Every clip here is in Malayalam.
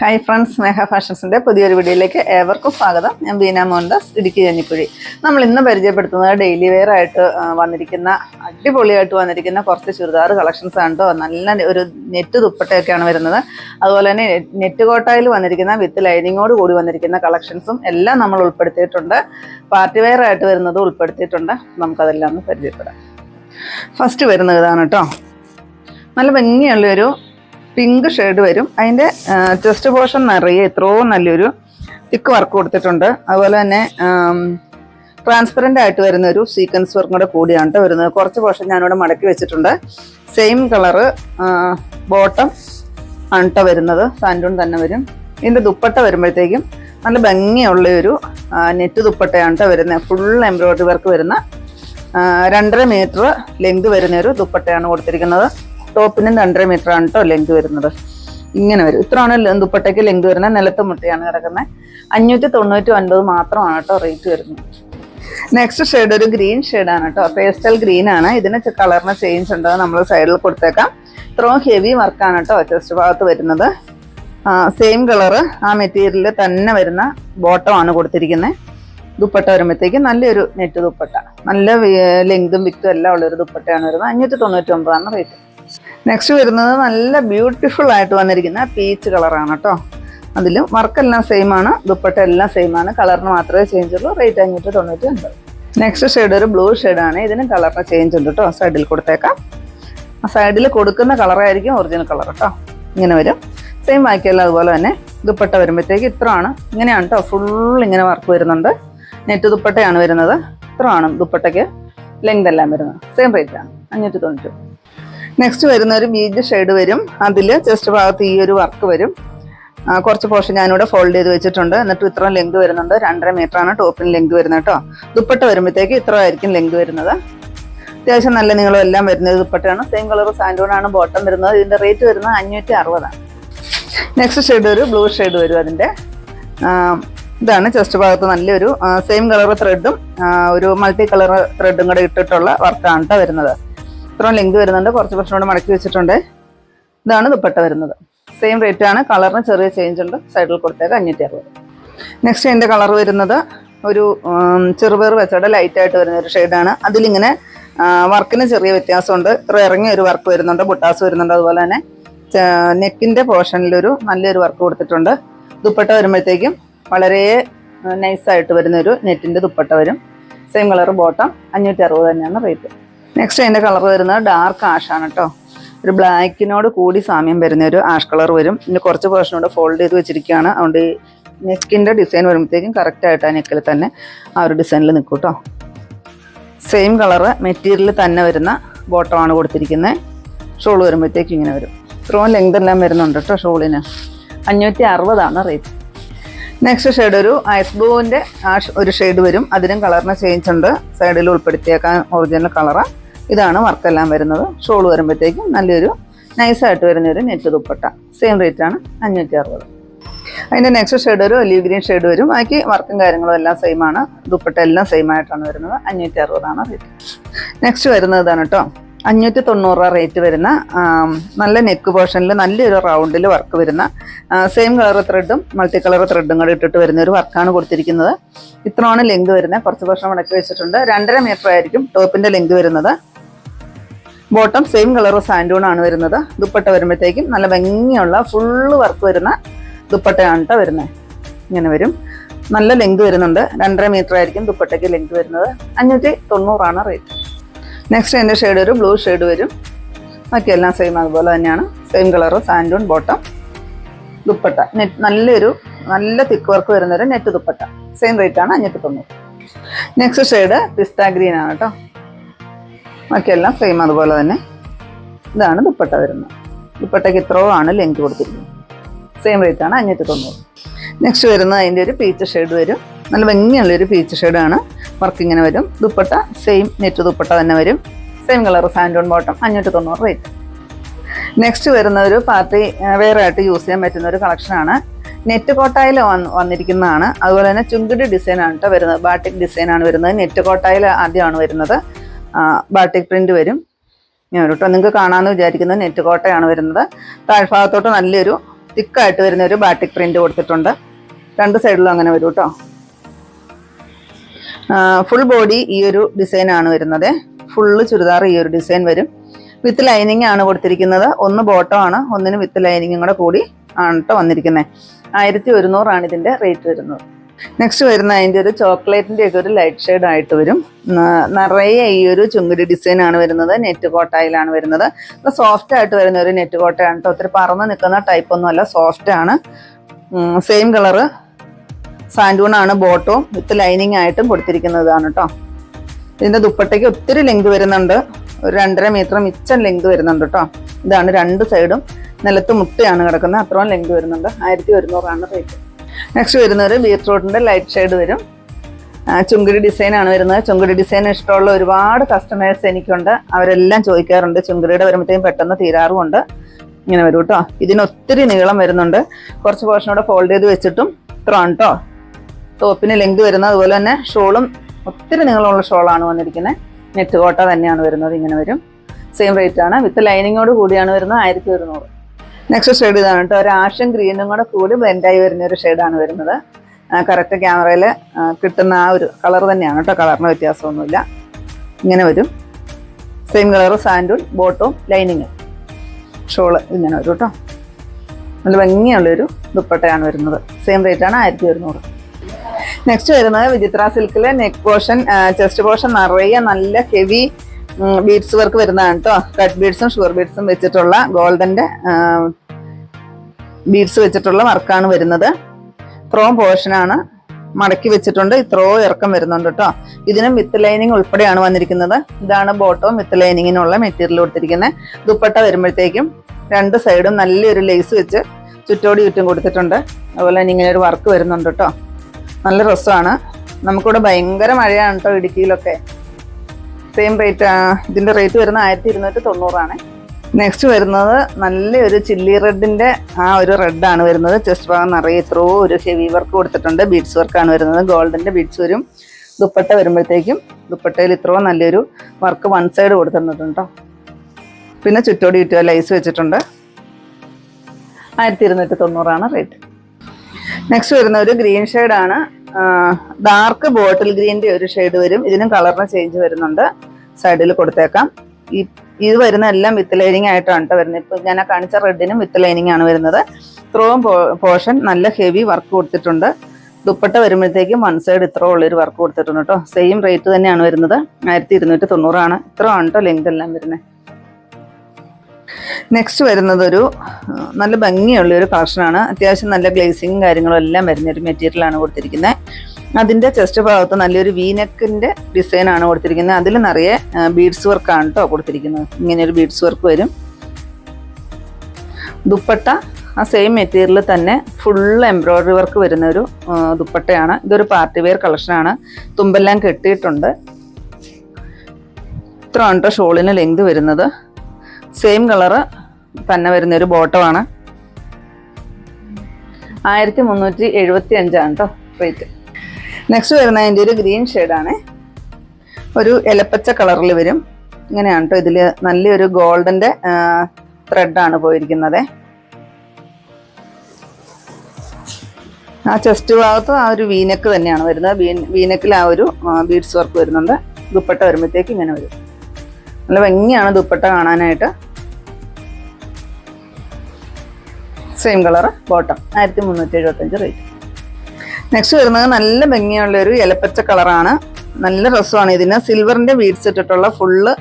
ഹായ് ഫ്രണ്ട്സ് സ്നേഹ ഫാഷൻസിന്റെ പുതിയൊരു വീഡിയോയിലേക്ക് ഏവർക്കും സ്വാഗതം. ഞാൻ ബീന മോഹൻദാസ് ഇടുക്കി കഞ്ഞിക്കുഴി. നമ്മൾ ഇന്ന് പരിചയപ്പെടുത്തുന്നത് ഡെയിലി വെയർ ആയിട്ട് വന്നിരിക്കുന്ന അടിപൊളിയായിട്ട് വന്നിരിക്കുന്ന കുറച്ച് ചുരിദാർ കളക്ഷൻസ് ആണ് നല്ല ഒരു നെറ്റ് ദുപ്പട്ടയൊക്കെയാണ് വരുന്നത്. അതുപോലെ തന്നെ നെറ്റ് കോട്ടായിൽ വന്നിരിക്കുന്ന വിത്ത് ലൈനിങ്ങോട് കൂടി വന്നിരിക്കുന്ന കളക്ഷൻസും എല്ലാം നമ്മൾ ഉൾപ്പെടുത്തിയിട്ടുണ്ട്. പാർട്ടി വെയർ ആയിട്ട് വരുന്നത് ഉൾപ്പെടുത്തിയിട്ടുണ്ട്. നമുക്കതെല്ലാം ഒന്ന് പരിചയപ്പെടാം. ഫസ്റ്റ് വരുന്നത് ഇതാണ് കേട്ടോ നല്ല ഭംഗിയുള്ളൊരു പിങ്ക് ഷെയ്ഡ് വരും. അതിന്റെ ചെസ്റ്റ് പോർഷൻ നിറയെ എത്രയോ നല്ലൊരു തിക്ക് വർക്ക് കൊടുത്തിട്ടുണ്ട്. അതുപോലെ തന്നെ ട്രാൻസ്പെറന്റ് ആയിട്ട് വരുന്ന ഒരു സീക്വൻസ് വർക്കും കൂടെ കൂടിയാണ് വരുന്നത്. കുറച്ച് പോർഷൻ ഞാനിവിടെ മടക്കി വെച്ചിട്ടുണ്ട്. സെയിം കളറ് ബോട്ടം ആണ് വരുന്നത്. സാൻഡൂൺ തന്നെ വരും. ഇതിന്റെ ദുപ്പട്ട വരുമ്പോഴത്തേക്കും നല്ല ഭംഗിയുള്ള ഒരു നെറ്റ് ദുപ്പട്ടയാണ് ട്ടോ വരുന്നത്. ഫുൾ എംബ്രോയ്ഡറി വർക്ക് വരുന്ന രണ്ടര മീറ്റർ ലെങ്ത് വരുന്ന ഒരു ദുപ്പട്ടയാണ് കൊടുത്തിരിക്കുന്നത്. ടോപ്പിനും രണ്ടര മീറ്റർ ആണ് കേട്ടോ ലെങ്ത് വരുന്നത്. ഇങ്ങനെ വരും. ഇത്രയാണ് ദുപ്പട്ടയ്ക്ക് ലെങ്ത് വരുന്നത്. നിലത്ത് മുട്ടയാണ് കിടക്കുന്നത്. അഞ്ഞൂറ്റി തൊണ്ണൂറ്റി ഒൻപത് മാത്രമാണ് കേട്ടോ റേറ്റ് വരുന്നത്. നെക്സ്റ്റ് ഷെയ്ഡ് ഒരു ഗ്രീൻ ഷെയ്ഡാണ് കേട്ടോ പേസ്റ്റൽ ഗ്രീൻ ആണ്. ഇതിന് കളറിന് ചേഞ്ച് ഉണ്ട്. നമ്മൾ സൈഡിൽ കൊടുത്തേക്കാം. ഇത്രയും ഹെവി വർക്കാണ് കേട്ടോ ചെസ്റ്റ് ഭാഗത്ത് വരുന്നത്. സെയിം കളറ് ആ മെറ്റീരിയലിൽ തന്നെ വരുന്ന ബോട്ടമാണ് കൊടുത്തിരിക്കുന്നത് ദുപ്പട്ട വരുമ്പോഴത്തേക്ക് നല്ലൊരു നെറ്റ് ദുപ്പട്ട. നല്ല ലെങ്തും വിക്തും എല്ലാം ഉള്ളൊരു ദുപ്പട്ടയാണ് വരുന്നത്. അഞ്ഞൂറ്റി തൊണ്ണൂറ്റി ഒമ്പതാണ് റേറ്റ് നെക്സ്റ്റ് വരുന്നത് നല്ല ബ്യൂട്ടിഫുൾ ആയിട്ട് വന്നിരിക്കുന്ന പീച്ച് കളറാണ് കേട്ടോ അതിലും വർക്കെല്ലാം സെയിം ആണ് ദുപ്പട്ട എല്ലാം സെയിം ആണ്. കളറിന് മാത്രമേ ചേഞ്ച് ഉള്ളൂ. റേറ്റ് അഞ്ഞൂറ്റി തൊണ്ണൂറ്റി ഒൻപത്. നെക്സ്റ്റ് ഷെയ്ഡ് ഒരു ബ്ലൂ ആണ്. ഇതിന് കളറിന് ചേഞ്ച് ഉണ്ട് കേട്ടോ സൈഡിൽ കൊടുത്തേക്കാം. ആ സൈഡിൽ കൊടുക്കുന്ന കളറായിരിക്കും ഒറിജിനൽ കളർ കേട്ടോ ഇങ്ങനെ വരും. സെയിം ബാക്കിയല്ല അതുപോലെ തന്നെ. ദുപ്പട്ട വരുമ്പോഴത്തേക്ക് ഇത്രയാണ്. ഇങ്ങനെയാണ് കേട്ടോ ഫുൾ ഇങ്ങനെ വർക്ക് വരുന്നുണ്ട്. നെറ്റ് ദുപ്പട്ടയാണ് വരുന്നത്. ഇത്രയാണ് ദുപ്പട്ടയ്ക്ക്. ലെങ്ത് എല്ലാം വരുന്നത്. സെയിം റേറ്റ് ആണ്. അഞ്ഞൂറ്റി തൊണ്ണൂറ്റി നെക്സ്റ്റ് വരുന്ന ഒരു ബീജ് ഷെയ്ഡ് വരും. അതിൽ ചെസ്റ്റ് ഭാഗത്ത് ഈ ഒരു വർക്ക് വരും. കുറച്ച് പോർഷൻ ഞാനിവിടെ ഫോൾഡ് ചെയ്ത് വെച്ചിട്ടുണ്ട്. എന്നിട്ട് ഇത്ര ലെങ്ത് വരുന്നുണ്ട്. രണ്ടര മീറ്റർ ആണ് ടോപ്പിന് ലെങ്ത് വരുന്നത് കേട്ടോ. ദുപ്പട്ട വരുമ്പോഴത്തേക്ക് ഇത്ര ആയിരിക്കും ലെങ്ത് വരുന്നത്. അത്യാവശ്യം നല്ല നീളം എല്ലാം വരുന്നത് ദുപ്പട്ടയാണ്. സെയിം കളർ സാൻഡോണാണ് ബോട്ടം വരുന്നത്. ഇതിന്റെ റേറ്റ് വരുന്നത് അഞ്ഞൂറ്റി അറുപതാണ്. നെക്സ്റ്റ് ഷെയ്ഡ് ഒരു ബ്ലൂ ഷെയ്ഡ് വരും അതിന്റെ ഇതാണ് ചെസ്റ്റ് ഭാഗത്ത് നല്ലൊരു സെയിം കളർ ത്രെഡും ഒരു മൾട്ടി കളർ ത്രെഡും കൂടെ ഇട്ടിട്ടുള്ള വർക്കാണ് കേട്ടോ വരുന്നത്. ഇത്രയും ലെങ്ത് വരുന്നുണ്ട്. കുറച്ച് പ്രശ്നം കൂടെ മടക്കി വെച്ചിട്ടുണ്ട്. ഇതാണ് ദുപ്പട്ട വരുന്നത്. സെയിം റേറ്റ് ആണ്. കളറിന് ചെറിയ ചേഞ്ച് ഉണ്ട്. സൈഡിൽ കൊടുത്തേക്ക് അഞ്ഞൂറ്റി അറുപത് നെക്സ്റ്റ് എന്റെ കളർ വരുന്നത് ഒരു ചെറുപേർ വെച്ചോടെ ലൈറ്റ് ആയിട്ട് വരുന്ന ഒരു ഷെയ്ഡാണ് അതിലിങ്ങനെ വർക്കിന് ചെറിയ വ്യത്യാസമുണ്ട്. ഇത്ര ഇറങ്ങിയ ഒരു വർക്ക് വരുന്നുണ്ട്. ബുട്ടാസ് വരുന്നുണ്ട് അതുപോലെ തന്നെ. നെക്കിന്റെ പോർഷനിലൊരു നല്ലൊരു വർക്ക് കൊടുത്തിട്ടുണ്ട്. ദുപ്പട്ട വരുമ്പോഴത്തേക്കും വളരെ നൈസായിട്ട് വരുന്നൊരു നെറ്റിന്റെ ദുപ്പട്ട വരും. സെയിം കളർ ബോട്ടം അഞ്ഞൂറ്റി അറുപത് തന്നെയാണ് റേറ്റ് നെക്സ്റ്റ് അതിന്റെ കളർ വരുന്നത് ഡാർക്ക് ആഷാണ് കേട്ടോ ഒരു ബ്ലാക്കിനോട് കൂടി സാമ്യം വരുന്ന ഒരു ആഷ് കളർ വരും. പിന്നെ കുറച്ച് പോർഷനോട് ഫോൾഡ് ചെയ്ത് വെച്ചിരിക്കുകയാണ്. അതുകൊണ്ട് നെക്കിന്റെ ഡിസൈൻ വരുമ്പോഴത്തേക്കും കറക്റ്റായിട്ട് ആ നെക്കിൽ തന്നെ ആ ഒരു ഡിസൈനിൽ നിൽക്കും കേട്ടോ സെയിം കളറ് മെറ്റീരിയൽ തന്നെ വരുന്ന ബോട്ടമാണ് കൊടുത്തിരിക്കുന്നത് ഷോൾ വരുമ്പോഴത്തേക്കും ഇങ്ങനെ വരും. ഇത്രയും ലെങ്ത് എല്ലാം വരുന്നുണ്ട് കേട്ടോ ഷോളിന് അഞ്ഞൂറ്റി അറുപതാണ് റേറ്റ് നെക്സ്റ്റ് ഷെയ്ഡ് ഒരു ഐസ് ബ്ലൂവിന്റെ ആ ഒരു ഷെയ്ഡ് വരും. അതിനും കളറിന് ചേഞ്ച് ഉണ്ട്. സൈഡിൽ ഉൾപ്പെടുത്തിയേക്കാൻ ഒറിജിനൽ കളറാണ് ഇതാണ് വർക്കെല്ലാം വരുന്നത്. ഷോൾ വരുമ്പോഴത്തേക്കും നല്ലൊരു നൈസായിട്ട് വരുന്നൊരു നെറ്റ് ദുപ്പട്ട. സെയിം റേറ്റ് ആണ് അഞ്ഞൂറ്റി അറുപത് അതിന്റെ നെക്സ്റ്റ് ഷെയ്ഡ് ഒരു ഒലീവ് ഗ്രീൻ ഷെയ്ഡ് വരും. ബാക്കി വർക്കും കാര്യങ്ങളും എല്ലാം സെയിം ആണ്. ദുപ്പട്ട എല്ലാം സെയിം ആയിട്ടാണ് വരുന്നത്. അഞ്ഞൂറ്റി അറുപതാണ് റേറ്റ് നെക്സ്റ്റ് വരുന്നത് ഇതാണ് കേട്ടോ അഞ്ഞൂറ്റി തൊണ്ണൂറ് രൂപ റേറ്റ് വരുന്ന നല്ല നെക്ക് പോർഷനിൽ നല്ലൊരു റൗണ്ടിൽ വർക്ക് വരുന്ന സെയിം കളർ ത്രെഡും മൾട്ടി കളർ ത്രെഡും കൂടെ ഇട്ടിട്ട് വരുന്ന ഒരു വർക്കാണ് കൊടുത്തിരിക്കുന്നത്. ഇത്രയാണ് ലെങ്ത് വരുന്നത്. കുറച്ച് വർഷം മടക്കി വെച്ചിട്ടുണ്ട്. രണ്ടര മീറ്റർ ആയിരിക്കും ടോപ്പിന്റെ ലെങ്ത് വരുന്നത്. ബോട്ടം സെയിം കളർ സാൻഡൂണാണ് വരുന്നത്. ദുപ്പട്ട വരുമ്പോഴത്തേക്കും നല്ല ഭംഗിയുള്ള ഫുള്ള് വർക്ക് വരുന്ന ദുപ്പട്ടയാണ് കേട്ടോ വരുന്നത് ഇങ്ങനെ വരും. നല്ല ലെങ്ത് വരുന്നുണ്ട്. രണ്ടര മീറ്റർ ആയിരിക്കും ദുപ്പട്ടയ്ക്ക് ലെങ്ത് വരുന്നത്. അഞ്ഞൂറ്റി തൊണ്ണൂറാണ് റേറ്റ് നെക്സ്റ്റ് എന്റെ ഷെയ്ഡ് ഒരു ബ്ലൂ ഷെയ്ഡ് വരും. ബാക്കിയെല്ലാം സെയിം അതുപോലെ തന്നെയാണ്. സെയിം കളർ സാൻഡൂൺ ബോട്ടം ദുപ്പട്ട. നെറ്റ് നല്ലൊരു നല്ല തിക്ക് വർക്ക് വരുന്നൊരു നെറ്റ് ദുപ്പട്ട. സെയിം റേറ്റ് ആണ് അഞ്ഞൂറ്റി തൊണ്ണൂറ് നെക്സ്റ്റ് ഷെയ്ഡ് പിസ്ത ഗ്രീൻ ആണ് കേട്ടോ. ബാക്കിയെല്ലാം സെയിം അതുപോലെ തന്നെ. ഇതാണ് ദുപ്പട്ട വരുന്നത്. ദുപ്പട്ടയ്ക്ക് ഇത്രയോ ആണ് ലെങ്ക് കൊടുത്തിരിക്കുന്നത്. സെയിം റേറ്റ് ആണ് അഞ്ഞൂറ്റി തൊണ്ണൂറ് നെക്സ്റ്റ് വരുന്നത് അതിന്റെ ഒരു പീച്ച് ഷെയ്ഡ് വരും. നല്ല ഭംഗിയുള്ളൊരു പീച്ച് ഷെയ്ഡാണ് വർക്ക് ഇങ്ങനെ വരും. ദുപ്പട്ട സെയിം നെറ്റ് ദുപ്പട്ട തന്നെ വരും. സെയിം കളർ സാൻഡോൺ ബോട്ടം അഞ്ഞൂറ്റി തൊണ്ണൂറ് റേറ്റ് നെക്സ്റ്റ് വരുന്ന ഒരു പാർട്ടി വേറെ ആയിട്ട് യൂസ് ചെയ്യാൻ പറ്റുന്ന ഒരു കളക്ഷനാണ് നെറ്റ് കോട്ടായിൽ വന്ന് വന്നിരിക്കുന്നതാണ്. അതുപോലെ തന്നെ ചുങ്കിടി ഡിസൈൻ ആണ് കേട്ടോ വരുന്നത്. ബാട്ടിക് ഡിസൈൻ ആണ് വരുന്നത്. നെറ്റ് കോട്ടായിൽ ആദ്യമാണ് വരുന്നത്. ബാട്ടിക് പ്രിന്റ് വരും. ഞാൻ കേട്ടോ നിങ്ങൾക്ക് കാണാമെന്ന് വിചാരിക്കുന്നത് നെറ്റ് കോട്ടയാണ് വരുന്നത്. താഴ്ഭാഗത്തോട്ട് നല്ലൊരു തിക്കായിട്ട് വരുന്ന ഒരു ബാട്ടിക് പ്രിന്റ് കൊടുത്തിട്ടുണ്ട്. രണ്ട് സൈഡിലും അങ്ങനെ വരും കേട്ടോ ഫുൾ ബോഡി ഈ ഒരു ഡിസൈൻ ആണ് വരുന്നത്. ഫുള്ള് ചുരിദാർ ഈ ഒരു ഡിസൈൻ വരും. വിത്ത് ലൈനിങ് ആണ് കൊടുത്തിരിക്കുന്നത്. ഒന്ന് ബോട്ടം ആണ് ഒന്നിന് വിത്ത് ലൈനിങ്ങും കൂടെ കൂടി ആണ് കേട്ടോ വന്നിരിക്കുന്നത് ആയിരത്തി ഒരുന്നൂറാണ് ഇതിന്റെ റേറ്റ് വരുന്നത്. നെക്സ്റ്റ് വരുന്ന അതിന്റെ ഒരു ചോക്ലേറ്റിന്റെ ഒക്കെ ഒരു ലൈറ്റ് ഷെയ്ഡ് ആയിട്ട് വരും. നിറയെ ഈ ഒരു ചുങ്കുരി ഡിസൈൻ ആണ് വരുന്നത്. നെറ്റ് കോട്ടയിലാണ് വരുന്നത്. സോഫ്റ്റ് ആയിട്ട് വരുന്ന ഒരു നെറ്റ് കോട്ടയാണ് കേട്ടോ ഒത്തിരി പറന്ന് നിൽക്കുന്ന ടൈപ്പ് ഒന്നും അല്ല സോഫ്റ്റ് ആണ് സെയിം കളറ് സാൻഡൂൺ ആണ് ബോട്ടവും വിത്ത് ലൈനിങ് ആയിട്ടും കൊടുത്തിരിക്കുന്നതാണ് കേട്ടോ ഇതിന്റെ ദുപ്പട്ടയ്ക്ക് ഒത്തിരി ലെങ്ത് വരുന്നുണ്ട്. ഒരു രണ്ടര മീറ്റർ മിച്ചം ലെങ്ത് വരുന്നുണ്ട് കേട്ടോ ഇതാണ് രണ്ട് സൈഡും നിലത്ത് മുട്ടയാണ് കിടക്കുന്നത്. അത്രയും ലെങ്ത് വരുന്നുണ്ട്. ആയിരത്തി ഒരുന്നൂറാണ് റേറ്റ് നെക്സ്റ്റ് വരുന്നത് ബീട്രൂട്ടിന്റെ ലൈറ്റ് ഷെയ്ഡ് വരും. ചുങ്കിടി ഡിസൈൻ ആണ് വരുന്നത്. ചുങ്കിടി ഡിസൈൻ ഇഷ്ടമുള്ള ഒരുപാട് കസ്റ്റമേഴ്സ് എനിക്കുണ്ട്. അവരെല്ലാം ചോദിക്കാറുണ്ട്. ചുങ്കിടിയുടെ വരുമ്പോഴത്തേക്കും പെട്ടെന്ന് തീരാറുമുണ്ട്. ഇങ്ങനെ വരും കേട്ടോ ഇതിന് ഒത്തിരി നീളം വരുന്നുണ്ട്. കുറച്ച് പോർഷൻ ഫോൾഡ് ചെയ്ത് വെച്ചിട്ടും ഇത്രയാണ് കേട്ടോ ടോപ്പിന് ലെങ്ത് വരുന്നത് അതുപോലെ തന്നെ ഷോളും ഒത്തിരി നീളമുള്ള ഷോളാണ് വന്നിരിക്കുന്നത്. നെറ്റ് കോട്ട തന്നെയാണ് വരുന്നത് ഇങ്ങനെ വരും. സെയിം റേറ്റ് ആണ്. വിത്ത് ലൈനിങ്ങോട് കൂടിയാണ് വരുന്നത് ആയിരത്തി ഒരുന്നൂറ്. നെക്സ്റ്റ് ഷെയ്ഡ് ഇതാണ് കേട്ടോ. ഒരു ആഷൻ ഗ്രീനും കൂടെ കൂടി ബ്ലെൻഡായി വരുന്ന ഒരു ഷെയ്ഡാണ് വരുന്നത്. കറക്റ്റ് ക്യാമറയിൽ കിട്ടുന്ന ആ ഒരു കളർ തന്നെയാണ് കേട്ടോ. കളറിന് വ്യത്യാസമൊന്നുമില്ല. ഇങ്ങനെ വരും. സെയിം കളർ സാൻഡും ബോട്ടും ലൈനിങ്ങും ഷോൾ ഇങ്ങനെ വരും കേട്ടോ. നല്ല ഭംഗിയുള്ളൊരു ദുപ്പട്ടയാണ് വരുന്നത്. സെയിം റേറ്റാണ് ആയിരത്തി ഒരുന്നൂറ്. നെക്സ്റ്റ് വരുന്നത് വിചിത്ര സിൽക്കിലെ നെക്ക് പോർഷൻ ചെസ്റ്റ് പോർഷൻ നിറയെ നല്ല ഹെവി ബീഡ്സ് വർക്ക് വരുന്നതാണ് കേട്ടോ കട്ട് ബീഡ്സും ഷുഗർ ബീഡ്സും വെച്ചിട്ടുള്ള ഗോൾഡന്റെ ബീഡ്സ് വെച്ചിട്ടുള്ള വർക്കാണ് വരുന്നത്. ക്രോം പോർഷനാണ് മടക്കി വെച്ചിട്ടുണ്ട്. ഇത്രയോ ഇറക്കം വരുന്നുണ്ട് കേട്ടോ ഇതിനും വിത്ത് ലൈനിങ് ഉൾപ്പെടെയാണ് വന്നിരിക്കുന്നത്. ഇതാണ് ബോട്ടവും വിത്ത് ലൈനിങ്ങിനുള്ള മെറ്റീരിയൽ കൊടുത്തിരിക്കുന്നത്. ദുപ്പട്ട വരുമ്പോഴത്തേക്കും രണ്ട് സൈഡും നല്ലൊരു ലേസ് വെച്ച് ചുറ്റോടി ചുറ്റും കൊടുത്തിട്ടുണ്ട്. അതുപോലെ തന്നെ ഇങ്ങനെ ഒരു വർക്ക് വരുന്നുണ്ട് കേട്ടോ നല്ല രസമാണ്. നമുക്കിവിടെ ഭയങ്കര മഴയാണ് കേട്ടോ ഇടുക്കിയിലൊക്കെ. സെയിം റേറ്റ് ഇതിന്റെ റേറ്റ് വരുന്നത് ആയിരത്തി ഇരുന്നൂറ്റി തൊണ്ണൂറാണ് നെക്സ്റ്റ് വരുന്നത് നല്ലൊരു ചില്ലി റെഡിന്റെ ആ ഒരു റെഡാണ് വരുന്നത്. ചെസ്റ്റ് ഭാഗം നിറയെ ഇത്രയോ ഒരു ഹെവി വർക്ക് കൊടുത്തിട്ടുണ്ട്. ബീഡ്സ് വർക്കാണ് വരുന്നത്. ഗോൾഡിന്റെ ബീഡ്സ് വരും. ദുപ്പട്ട വരുമ്പോഴത്തേക്കും ദുപ്പട്ടയിൽ ഇത്രയോ നല്ലൊരു വർക്ക് വൺ സൈഡ് കൊടുത്തിട്ടുണ്ട്? കേട്ടോ പിന്നെ ചുറ്റോടി ചുറ്റുക ലൈസ് വെച്ചിട്ടുണ്ട്. ആയിരത്തി ഇരുന്നൂറ്റി തൊണ്ണൂറാണ് റേറ്റ് നെക്സ്റ്റ് വരുന്ന ഒരു ഗ്രീൻ ഷെയ്ഡാണ് ഡാർക്ക് ബോട്ടിൽ ഗ്രീന്റെ ഒരു ഷെയ്ഡ് വരും. ഇതിനും കളറിന് ചേഞ്ച് വരുന്നുണ്ട്. സൈഡിൽ കൊടുത്തേക്കാം. ഈ ഇത് വരുന്ന എല്ലാം വിത്ത് ലൈനിങ് ആയിട്ടാണ് കേട്ടോ വരുന്നത്. ഇപ്പം ഞാൻ കാണിച്ച റെഡിനും വിത്ത് ലൈനിങ് ആണ് വരുന്നത്. ഇത്രയും പോർഷൻ നല്ല ഹെവി വർക്ക് കൊടുത്തിട്ടുണ്ട്. ദുപ്പട്ട വരുമ്പോഴത്തേക്കും വൺ സൈഡ് ഇത്ര ഉള്ളൊരു വർക്ക് കൊടുത്തിട്ടുണ്ട് കേട്ടോ സെയിം റേറ്റ് തന്നെയാണ് വരുന്നത്. ആയിരത്തി ഇരുന്നൂറ്റി തൊണ്ണൂറാണ് ഇത്ര ആണ് കേട്ടോ ലെങ്ത് എല്ലാം വരുന്നത്. നെക്സ്റ്റ് വരുന്നത് ഒരു നല്ല ഭംഗിയുള്ള ഒരു കളക്ഷനാണ്. അത്യാവശ്യം നല്ല ഗ്ലേസിങ്ങും കാര്യങ്ങളും എല്ലാം വരുന്ന ഒരു മെറ്റീരിയലാണ് കൊടുത്തിരിക്കുന്നത് അതിന്റെ ചെസ്റ്റ് ഭാഗത്ത് നല്ലൊരു വീനെക്കിന്റെ ഡിസൈൻ ആണ് കൊടുത്തിരിക്കുന്നത് അതിൽ നിറയെ ബീഡ്സ് വർക്കാണ് കേട്ടോ കൊടുത്തിരിക്കുന്നത് ഇങ്ങനെയൊരു ബീഡ്സ് വർക്ക് വരും. ദുപ്പട്ട ആ സെയിം മെറ്റീരിയൽ തന്നെ ഫുൾ എംബ്രോയ്ഡറി വർക്ക് വരുന്ന ഒരു ദുപ്പട്ടയാണ്. ഇതൊരു പാർട്ടി വെയർ കളക്ഷനാണ് തുമ്പെല്ലാം കെട്ടിയിട്ടുണ്ട്. ഇത്ര ആണ് കേട്ടോ ഷോളിന് ലെങ്ത് വരുന്നത്. സെയിം കളറ് തന്നെ വരുന്ന ഒരു ബോട്ടമാണ് ആയിരത്തി മുന്നൂറ്റി എഴുപത്തി അഞ്ചാണ് കേട്ടോ റേറ്റ് നെക്സ്റ്റ് വരുന്ന അതിന്റെ ഒരു ഗ്രീൻ ഷെയ്ഡാണ് ഒരു ഇലപ്പച്ച കളറിൽ വരും. ഇങ്ങനെയാണ് കേട്ടോ ഇതിൽ നല്ലൊരു ഗോൾഡന്റെ ത്രെഡാണ് പോയിരിക്കുന്നത്. ആ ചെസ്റ്റ് ഭാഗത്ത് ആ ഒരു വീനക്ക് തന്നെയാണ് വരുന്നത്. വീനക്കിൽ ആ ഒരു ബീഡ്സ് വർക്ക് വരുന്നുണ്ട്. ദുപ്പട്ട വരുമ്പോഴത്തേക്ക് ഇങ്ങനെ വരും. നല്ല ഭംഗിയാണ് ദുപ്പട്ട കാണാനായിട്ട്. സെയിം കളർ ബോട്ടം ആയിരത്തി മുന്നൂറ്റി എഴുപത്തഞ്ച് റേറ്റ് നെക്സ്റ്റ് വരുന്നത് നല്ല ഭംഗിയുള്ള ഒരു ഇലപ്പച്ച കളറാണ് നല്ല രസമാണ് ഇതിന്. സിൽവറിന്റെ ബീഡ്സ് ഇട്ടിട്ടുള്ള ഫുള്ള്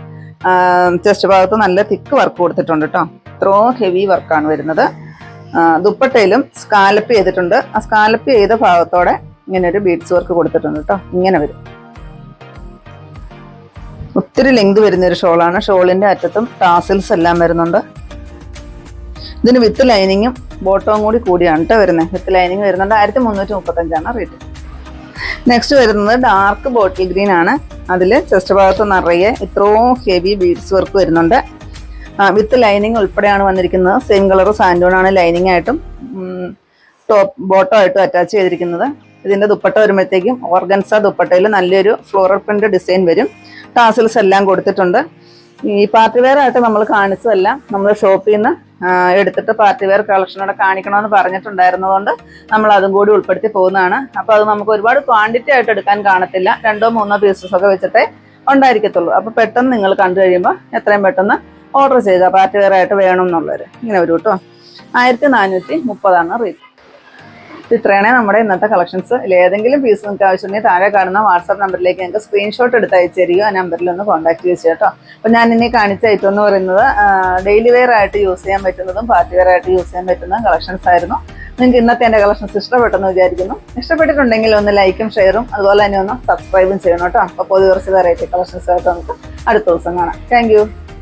ചെസ്റ്റ് ഭാഗത്ത് നല്ല തിക്ക് വർക്ക് കൊടുത്തിട്ടുണ്ട് കേട്ടോ ഇത്രയും ഹെവി വർക്കാണ് വരുന്നത്. ദുപ്പട്ടയിലും സ്കാലപ്പ് ചെയ്തിട്ടുണ്ട്. ആ സ്കാലപ്പ് ചെയ്ത ഭാഗത്തോടെ ഇങ്ങനെ ഒരു ബീഡ്സ് വർക്ക് കൊടുത്തിട്ടുണ്ട് കേട്ടോ ഇങ്ങനെ വരും. ഒത്തിരി ലെങ്ത് വരുന്ന ഒരു ഷോളാണ് ഷോളിന്റെ അറ്റത്തും ടാസിൽസ് എല്ലാം വരുന്നുണ്ട്. ഇതിന് വിത്ത് ലൈനിങ്ങും ബോട്ടവും കൂടി കൂടിയാണ് കേട്ടോ വരുന്നത്. വിത്ത് ലൈനിങ് വരുന്നുണ്ട്. ആയിരത്തി മുന്നൂറ്റി മുപ്പത്തഞ്ചാണ് റേറ്റ് നെക്സ്റ്റ് വരുന്നത് ഡാർക്ക് ബോട്ടിൽ ഗ്രീൻ ആണ്. അതിൽ ചെസ്റ്റ് ഭാഗത്ത് നിറയെ ഇത്രയും ഹെവി ബീഡ്സ് വർക്ക് വരുന്നുണ്ട്. വിത്ത് ലൈനിങ് ഉൾപ്പെടെയാണ് വന്നിരിക്കുന്നത്. സെയിം കളർ സാൻഡോൺ ആണ് ലൈനിങ് ആയിട്ടും ടോപ്പ് ബോട്ടോ ആയിട്ടും അറ്റാച്ച് ചെയ്തിരിക്കുന്നത്. ഇതിന്റെ ദുപ്പട്ട വരുമ്പോഴത്തേക്കും ഓർഗൻസ ദുപ്പട്ടയിൽ നല്ലൊരു ഫ്ലോറൽ പ്രിന്റ് ഡിസൈൻ വരും. ടാസിൽസ് എല്ലാം കൊടുത്തിട്ടുണ്ട്. ഈ പാർട്ടി വെയർ ആയിട്ട് നമ്മൾ കാണിച്ചതല്ല നമ്മൾ ഷോപ്പിൽ നിന്ന് എടുത്തിട്ട് പാർട്ടി വെയർ കളക്ഷനോടെ കാണിക്കണമെന്ന് പറഞ്ഞിട്ടുണ്ടായിരുന്നതുകൊണ്ട് നമ്മൾ അതും കൂടി ഉൾപ്പെടുത്തി പോകുന്നതാണ്. അപ്പോൾ അത് നമുക്ക് ഒരുപാട് ക്വാണ്ടിറ്റി ആയിട്ട് എടുക്കാൻ കാണത്തില്ല. രണ്ടോ മൂന്നോ പീസസ് ഒക്കെ വെച്ചിട്ടേ ഉണ്ടായിരിക്കത്തുള്ളൂ. അപ്പോൾ പെട്ടെന്ന് നിങ്ങൾ കണ്ടു കഴിയുമ്പോൾ എത്രയും പെട്ടെന്ന് ഓർഡർ ചെയ്യുക പാർട്ടി വെയർ ആയിട്ട് വേണം എന്നുള്ളവർ ഇങ്ങനെ വരും കേട്ടോ. ആയിരത്തി നാനൂറ്റി മുപ്പതാണ് റേറ്റ് ഇത്രയാണ് നമ്മുടെ ഇന്നത്തെ കളക്ഷൻസ് ഏതെങ്കിലും പീസ് നിങ്ങൾക്ക് ആവശ്യമുണ്ടെങ്കിൽ താഴെ കാണുന്ന വാട്സാപ്പ് നമ്പറിലേക്ക് ഞങ്ങൾക്ക് സ്ക്രീൻഷോട്ട് എടുത്ത് അയച്ചു ആ നമ്പറിൽ ഒന്ന് കോൺടാക്ട് ചെയ്ത് കേട്ടോ അപ്പോൾ ഞാൻ ഇനി കാണിച്ച ഐറ്റം എന്ന് പറയുന്നത് ഡെയിലി വെയർ ആയിട്ട് യൂസ് ചെയ്യാൻ പറ്റുന്നതും പാർട്ടി വെയർ ആയിട്ട് യൂസ് ചെയ്യാൻ പറ്റുന്ന കളക്ഷൻസ് ആയിരുന്നു. നിങ്ങൾക്ക് ഇന്നത്തെ എന്റെ കളക്ഷൻസ് ഇഷ്ടപ്പെട്ടെന്ന് വിചാരിക്കുന്നു. ഇഷ്ടപ്പെട്ടിട്ടുണ്ടെങ്കിൽ ഒന്ന് ലൈക്കും ഷെയറും അതുപോലെ തന്നെ ഒന്ന് സബ്സ്ക്രൈബും ചെയ്യണം കേട്ടോ. അപ്പോൾ പുതിയ കുറച്ച് വെറൈറ്റി കളക്ഷൻസ് ആയിട്ട് നമുക്ക് അടുത്ത ദിവസം കാണാം. താങ്ക്